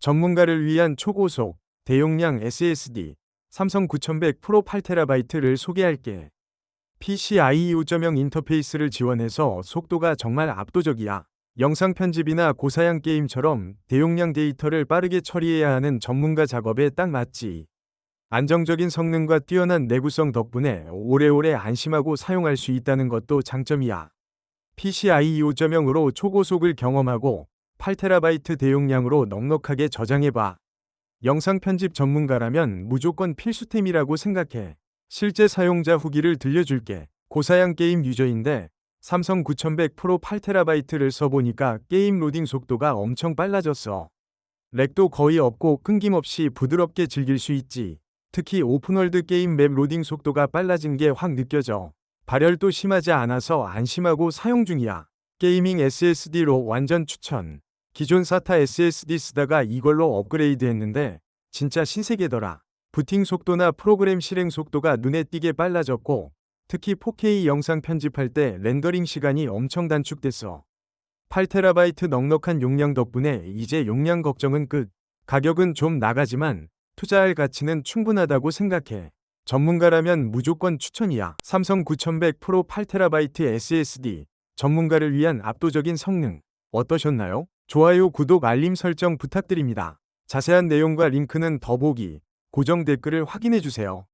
전문가를 위한 초고속, 대용량 SSD, 삼성 9100 프로 8TB를 소개할게. PCIe 5.0 인터페이스를 지원해서 속도가 정말 압도적이야. 영상 편집이나 고사양 게임처럼 대용량 데이터를 빠르게 처리해야 하는 전문가 작업에 딱 맞지. 안정적인 성능과 뛰어난 내구성 덕분에 오래오래 안심하고 사용할 수 있다는 것도 장점이야. PCIe 5.0으로 초고속을 경험하고 8TB 대용량으로 넉넉하게 저장해봐. 영상 편집 전문가라면 무조건 필수템이라고 생각해. 실제 사용자 후기를 들려줄게. 고사양 게임 유저인데 삼성 9100 프로 8TB를 써보니까 게임 로딩 속도가 엄청 빨라졌어. 렉도 거의 없고 끊김없이 부드럽게 즐길 수 있지. 특히 오픈월드 게임 맵 로딩 속도가 빨라진 게 확 느껴져. 발열도 심하지 않아서 안심하고 사용 중이야. 게이밍 SSD로 완전 추천. 기존 사타 SSD 쓰다가 이걸로 업그레이드 했는데 진짜 신세계더라. 부팅 속도나 프로그램 실행 속도가 눈에 띄게 빨라졌고 특히 4K 영상 편집할 때 렌더링 시간이 엄청 단축됐어. 8TB 넉넉한 용량 덕분에 이제 용량 걱정은 끝. 가격은 좀 나가지만 투자할 가치는 충분하다고 생각해. 전문가라면 무조건 추천이야. 삼성 9100 프로 8TB SSD 전문가를 위한 압도적인 성능 어떠셨나요? 좋아요, 구독, 알림 설정 부탁드립니다. 자세한 내용과 링크는 더보기, 고정 댓글을 확인해 주세요.